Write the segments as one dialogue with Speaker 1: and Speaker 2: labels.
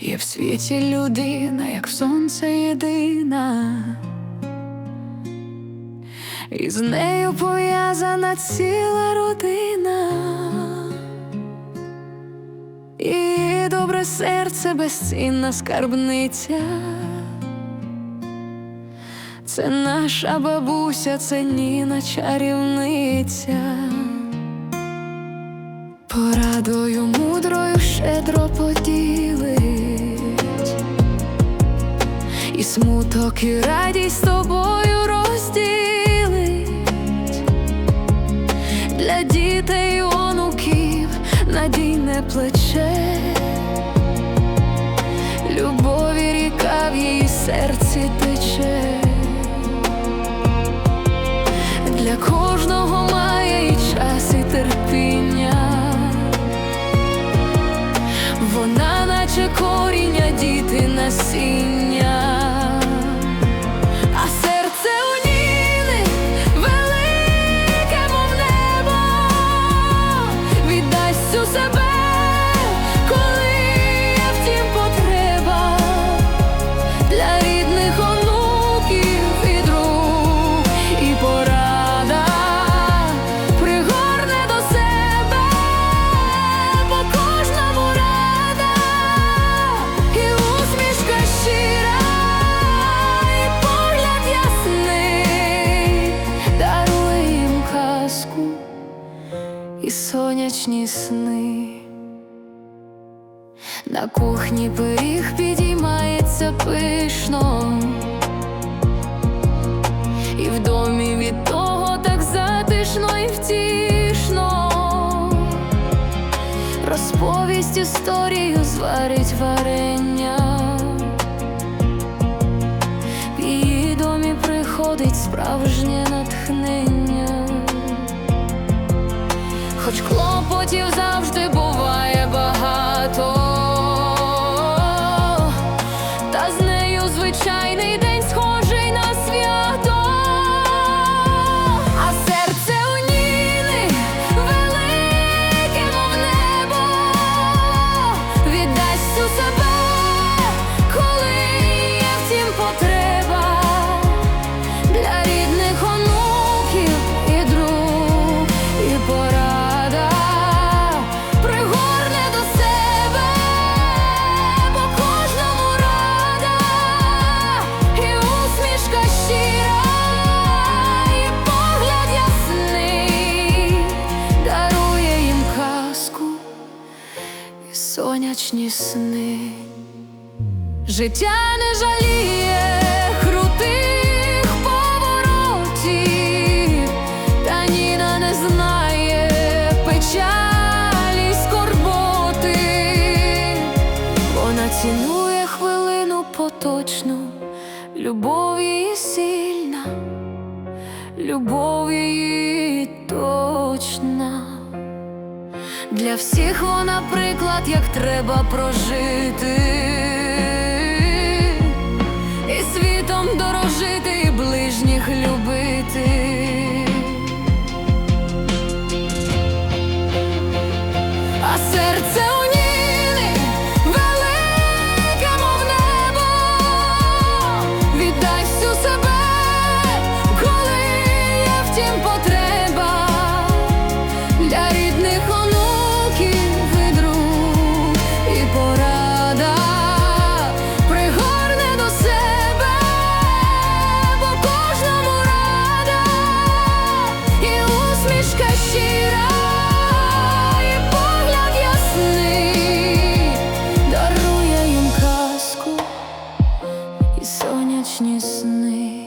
Speaker 1: Є в світі людина, як сонце єдина, і з нею пов'язана ціла родина, і добре серце безцінна скарбниця. Це наша бабуся, це Ніна чарівниця. Порадою мудрою щедро поділить, і смуток, і радість з тобою розділить для дітей, онуків надійне плече, любові ріка в її серці тече. Для кожного має і час, і терпіння. Вона, наче коріння, діти насіння, Seu saber. І сонячні сни. На кухні пиріг підіймається пишно, і в домі від того так затишно і втішно. Розповість історію зварить варення. Справжнє натхнення. you сонячні сни. Життя не жаліє крутих поворотів, та Ніна не знає печалі й скорботи. Вона цінує хвилину поточну, любов її сильна, любов її точна. Для всіх вона приклад, як треба прожити, і світом дорожити, і ближніх любити. А серце сонячні сни.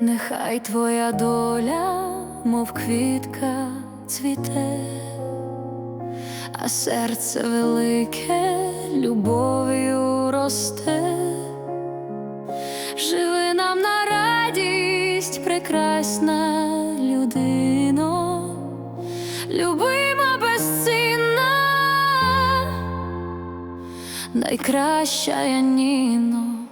Speaker 1: Нехай твоя доля, мов квітка, цвіте, а серце велике любов'ю росте, живи нам на радість, прекрасна людино, любима безцінна, найкраща Яніно.